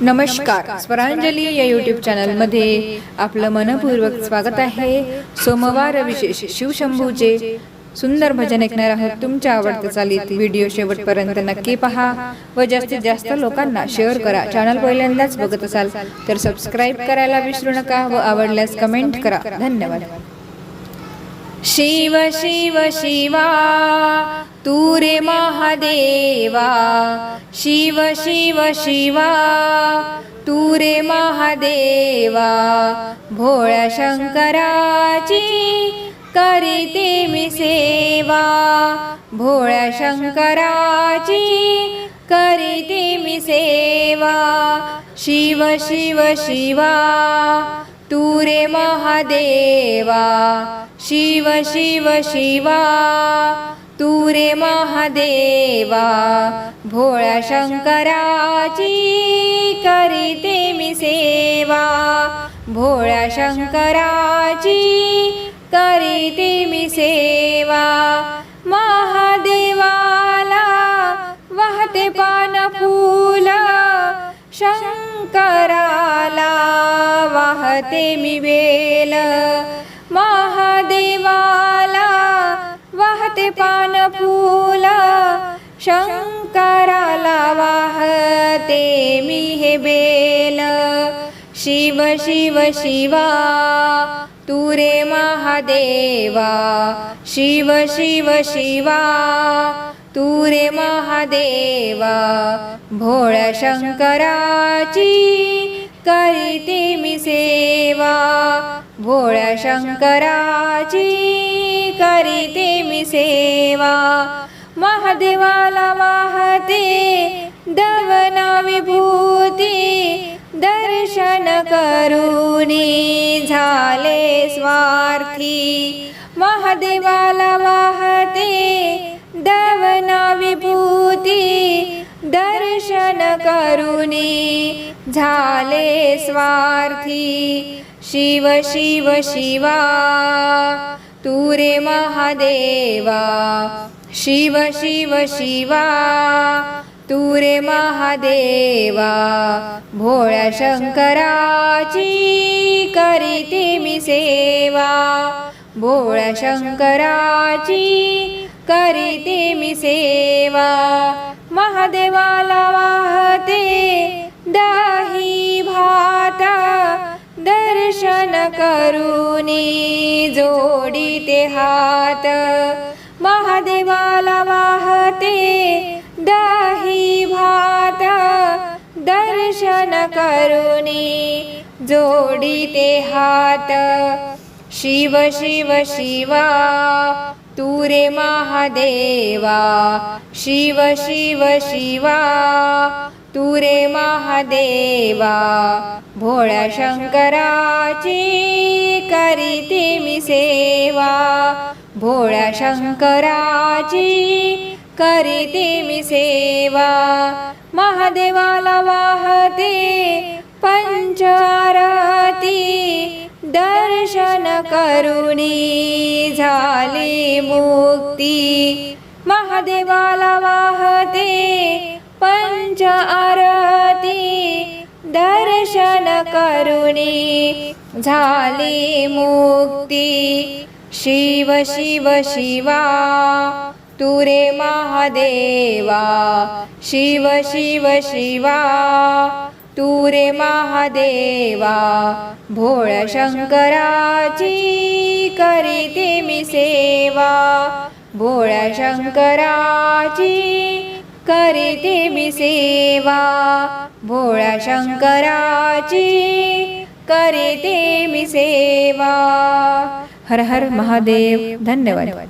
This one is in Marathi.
नमस्कार. स्वरांजली या यूट्यूब चॅनलमध्ये आपलं मनपूर्वक स्वागत आहे. सोमवार विशेष शिवशंभूचे सुंदर भजन ऐकणार आहोत तुमच्या आवडत्या चालीत. व्हिडिओ शेवटपर्यंत नक्की पहा व जास्तीत जास्त लोकांना शेअर करा. चॅनल पहिल्यांदाच बघत असाल तर सबस्क्राईब करायला विसरू नका व आवडल्यास कमेंट करा. धन्यवाद. शिव शिव शिवा. रे महादेवा शिव शिव शिवा तू रे महादेवा भोळ्या शंकराची करीते मी सेवा भोळ्या शंकराची करीते मी सेवा शिव शिव शिवा तू रे महादेवा शिव शिव शिवा तू रे महादेवा भोळ्या शंकराची करीते मी सेवा. भोळ्या शंकराची करीते मी सेवा. महादेवाला वाहते पान फूल शंकराला वाहते मी वेल. महादेवा शंकराला वाहते मी हे बेल. शिव शिव शिवा तू रे महादेवा. शिव शिव शिवा तू रे महादेवा. भोळ्या शंकराची करीते मी सेवा. भोळ्या शंकराची करीते मी सेवा. करुणी झाले स्वार्थी। महादेवाला वाहते दवना विभूती। दर्शन करुणी झाले स्वार्थी। शिव शिव शिवा तू रे महादेवा। शिव शिव शिवा तू रे महादेवा भोळ्या शंकराची करीते मी सेवा. भोळ्या शंकराची करीते मी सेवा. महादेवाला वाहते दही भात दर्शन करुणी जोडीते हात. महादेवाला दर्शन करुणी जोडी ते हात. शिव शिव शिवा तू रे महादेवा. शिव शिव शिवा तू रे महादेवा. भोळ्या शंकराची करीते मी सेवा. भोळ्या शंकराची करीते मी सेवा. महादेवाला वाहते पंचारती दर्शन करुणी झाली मुक्ती. महादेवाला वाहते पंच आरती दर्शन करुणी झाली मुक्ती. शिव शिव शिवा तू रे महादेवा शिव शिव शिवा. तू रे महादेवा भोळ्या शंकराची करीते मी सेवा. भोळ्या शंकराची करीते मी सेवा. भोळ्या शंकराची करीते मी सेवा. हर हर महादेव. धन्यवाद.